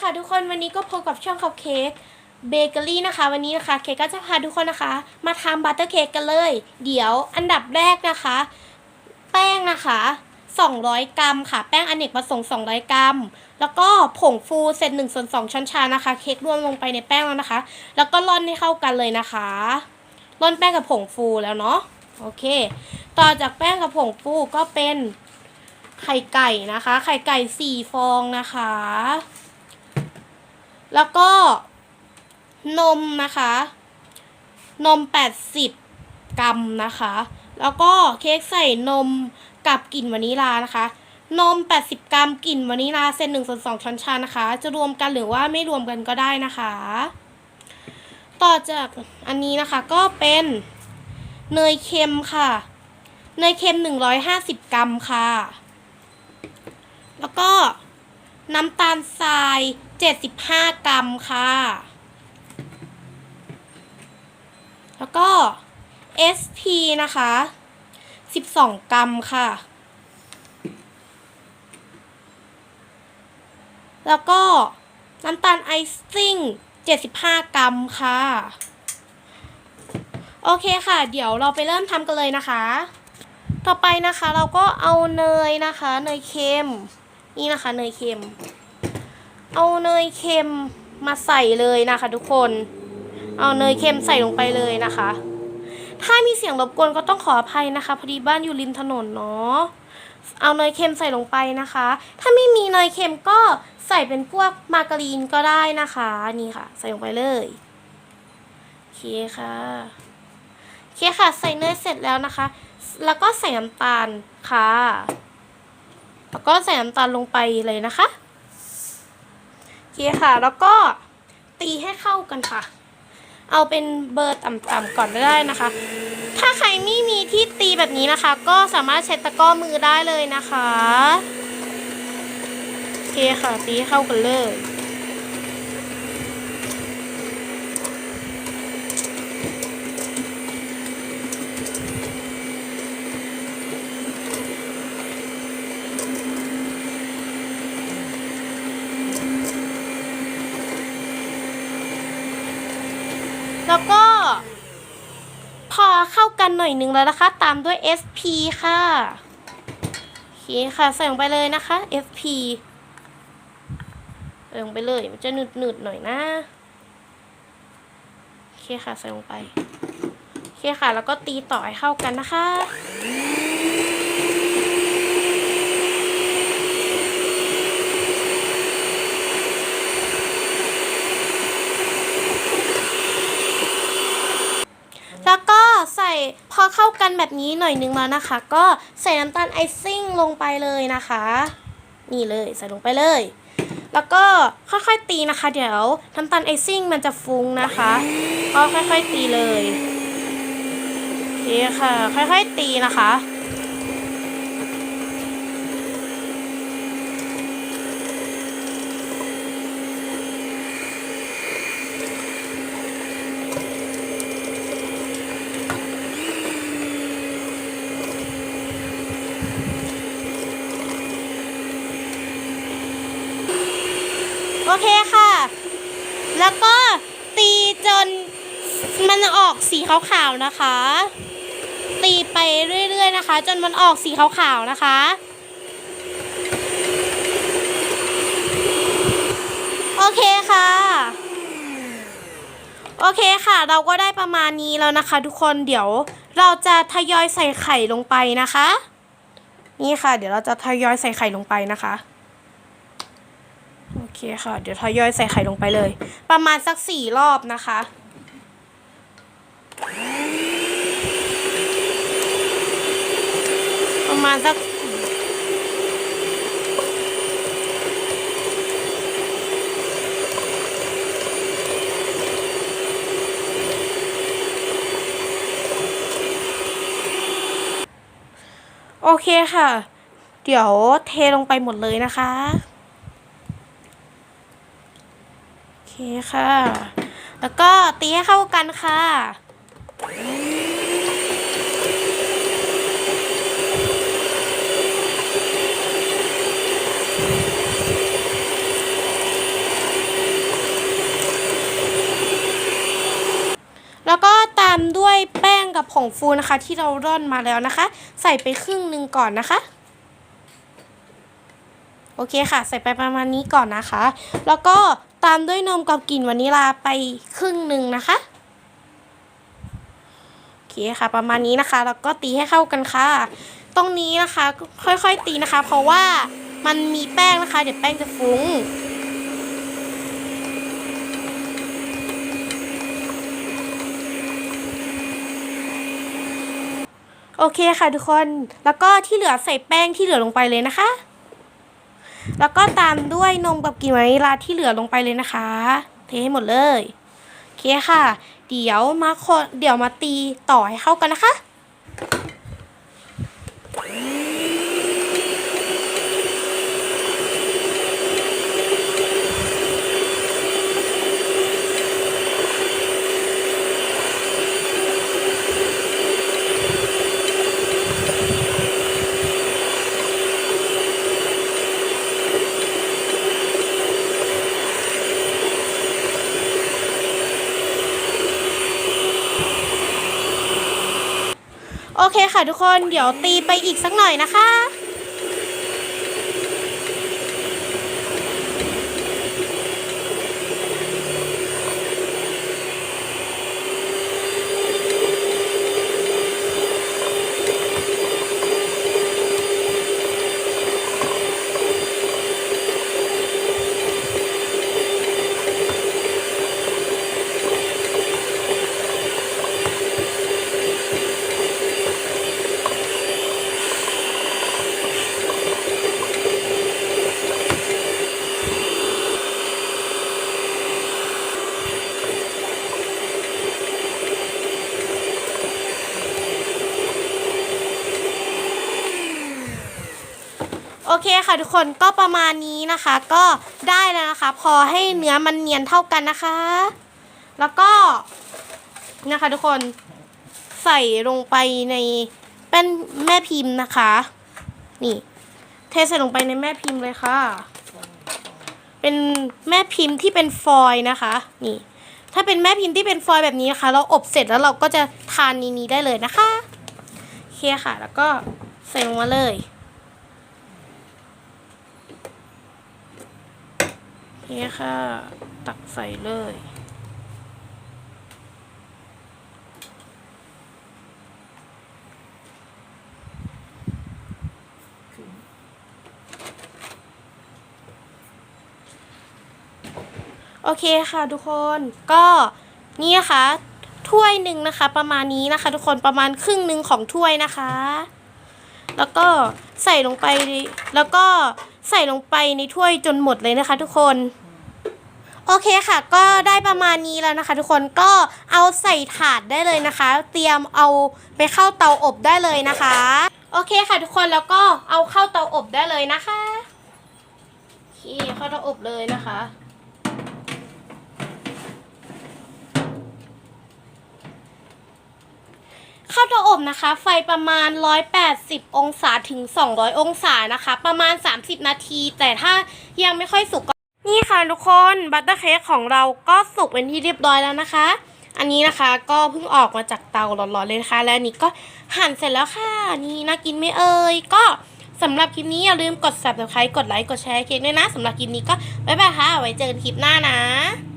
ค่ะทุกคนวันนี้ก็พบกับช่องคัพเค้กเบเกอรี่นะคะ วันนี้นะคะเค้กก็จะพาทุกคนนะคะ มาทำบัตเตอร์เค้กกันเลย เดี๋ยวอันดับแรกนะคะ แป้งนะคะ 200 กรัมค่ะ แป้งอเนกประสงค์ 200 กรัม แล้วก็ผงฟูเศษ1ส่วน2ช้อนชานะคะ เค้กรวมลงไปในแป้งแล้วนะคะ แล้วก็ร่อนให้เข้ากันเลยนะคะร่อนแป้งกับผงฟูแล้วเนาะโอเค ต่อจากแป้งกับผงฟูก็เป็นไข่ไก่นะคะ ไข่ไก่สี่ฟองนะคะ แล้วก็นมนะคะ นม 80 กรัมนะคะ แล้วก็เค้กใส่นมกับกลิ่นวานิลานะคะ นม 80 กรัมกลิ่นวานิลาเส้น1ส่วน2ช้อนชานะคะ จะรวมกันหรือว่าไม่รวมกันก็ได้นะคะ ต่อจากอันนี้นะคะก็เป็นเนยเค็มค่ะ เนยเค็ม 150 กรัมค่ะ แล้วก็น้ำตาลทราย 75 กรัมค่ะ แล้วก็ SP นะคะ 12 กรัมค่ะ แล้วก็น้ำตาลไอซิ่ง 75 กรัมค่ะ โอเคค่ะ เดี๋ยวเราไปเริ่มทำกันเลยนะคะ ต่อไปนะคะเราก็เอาเนยนะคะ เนยเค็ม นี่นะคะ เนยเค็ม เอาเนยเค็มมาใส่เลยนะคะ ทุกคน เอาเนยเค็มใส่ลงไปเลยนะคะ ถ้ามีเสียงรบกวนก็ต้องขออภัยนะคะ พอดีบ้านอยู่ริมถนนเนาะ เอาเนยเค็มใส่ลงไปนะคะ ถ้าไม่มีเนยเค็มก็ใส่เป็นพวกมาการีนก็ได้นะคะ นี่ค่ะ ใส่ลงไปเลยโอเคค่ะโอเคค่ะ ใส่เนยเสร็จแล้วนะคะ แล้วก็ใส่น้ำตาลค่ะ แล้วก็ใส่น้ำตาลลงไปเลยนะคะ เคค่ะ แล้วก็ตีให้เข้ากันค่ะ เอาเป็นเบอร์ต่ำๆก่อนก็ได้นะคะ ถ้าใครไม่มีที่ตีแบบนี้นะคะ ก็สามารถใช้ตะก้อมือได้เลยนะคะ โอเคค่ะ ตีเข้ากันเลย แล้วก็ พอเข้ากันหน่อยหนึ่งแล้วนะคะ ตามด้วย SP ค่ะโอเคค่ะใส่ลงไปเลยนะคะ SP ใส่ลงไปเลยมันจะหนืดๆหน่อยนะโอเคค่ะใส่ลงไปโอเคค่ะ แล้วก็ตีต่อให้เข้ากันนะคะ แล้วก็ใส่ พอเข้ากันแบบนี้หน่อยนึงแล้วนะคะ ก็ใส่น้ำตาลไอซิ่งลงไปเลยนะคะ นี่เลยใส่ลงไปเลย แล้วก็ค่อยๆตีนะคะ เดี๋ยวน้ำตาลไอซิ่งมันจะฟุ้งนะคะ ก็ค่อยๆตีเลยโอเคค่ะ ค่อยๆตีนะคะ เคค่ะ แล้วก็ตีจนมันออกสีขาวๆนะคะ ตีไปเรื่อยๆนะคะ จนมันออกสีขาวๆนะคะโอเคค่ะ โอเคค่ะ เราก็ได้ประมาณนี้แล้วนะคะ ทุกคนเดี๋ยวเราจะทยอยใส่ไข่ลงไปนะคะ นี่ค่ะ เดี๋ยวเราจะทยอยใส่ไข่ลงไปนะคะ เคค่ะ เดี๋ยวทยอยใส่ไข่ลงไปเลย ประมาณสักสี่รอบนะคะ ประมาณสักโอเคค่ะ เดี๋ยวเทลงไปหมดเลยนะคะ เคค่ะ แล้วก็ตีให้เข้ากันค่ะแล้วก็ตามด้วยแป้งกับผงฟูนะคะ ที่เราร่อนมาแล้วนะคะ ใส่ไปครึ่งหนึ่งก่อนนะคะ โอเคค่ะ ใส่ไปประมาณนี้ก่อนนะคะ แล้วก็ ตามด้วยนมกับกลิ่นวานิลาไปครึ่งหนึ่งนะคะโอเคค่ะประมาณนี้นะคะแล้วก็ตีให้เข้ากันค่ะ ตรงนี้นะคะค่อยๆตีนะคะ เพราะว่ามันมีแป้งนะคะ เดี๋ยวแป้งจะฟุ้งโอเคค่ะทุกคน แล้วก็ที่เหลือใส่แป้งที่เหลือลงไปเลยนะคะ แล้วก็ตามด้วยนมกับกลิ่นวานิลาที่เหลือลงไปเลยนะคะ เทให้หมดเลยโอเคค่ะ เดี๋ยวมาคนเดี๋ยวมาตีต่อให้เข้ากันนะคะ โอเคค่ะทุกคนเดี๋ยวตีไปอีกสักหน่อยนะคะ เคค่ะทุกคนก็ประมาณนี้นะคะ ก็ได้แล้วนะคะ พอให้เนื้อมันเนียนเท่ากันนะคะ แล้วก็นะคะทุกคนใส่ลงไปในเป็นแม่พิมพ์นะคะ นี่ เทใส่ลงไปในแม่พิมพ์เลยค่ะ เป็นแม่พิมพ์ที่เป็นฟอยล์นะคะ นี่ ถ้าเป็นแม่พิมพ์ที่เป็นฟอยล์แบบนี้นะคะ เราอบเสร็จแล้วเราก็จะทานนนี้ได้เลยนะคะโอเคค่ะ แล้วก็ใส่ลงมาเลย นี่ค่ะ ตักใส่เลย โอเคค่ะทุกคนก็นี่นะคะถ้วยหนึ่งนะคะ ประมาณนี้นะคะ ทุกคนประมาณครึ่งหนึ่งของถ้วยนะคะ แล้วก็ใส่ลงไปแล้วก็ ใส่ลงไปในถ้วยจนหมดเลยนะคะ ทุกคน โอเคค่ะ ก็ได้ประมาณนี้แล้วนะคะ ทุกคนก็เอาใส่ถาดได้เลยนะคะ เตรียมเอาไปเข้าเตาอบได้เลยนะคะ โอเคค่ะ ทุกคนแล้วก็เอาเข้าเตาอบได้เลยนะคะโอเคเข้าเตาอบเลยนะคะ ข้าเตาอบนะคะ ไฟประมาณ 180 องศาถึง 200 องศานะคะ ประมาณ 30 นาที แต่ถ้ายังไม่ค่อยสุกก็นี่ค่ะทุกคนบัตเตอร์เค้กของเราก็สุกเป็นที่เรียบร้อยแล้วนะคะ อันนี้นะคะก็เพิ่งออกมาจากเตาร้อนๆเลยนะคะ และอันนี้ก็หั่นเสร็จแล้วค่ะ นี่น่ากินไหม่เอ่ยก็สำหรับคลิปนี้อย่าลืมกด subscribe กดไลค์กดแชร์เค้กด้วยนะสำหรับคลิปนี้ก็บ๊ายบายค่ะไว้เจอกันคลิปหน้านะ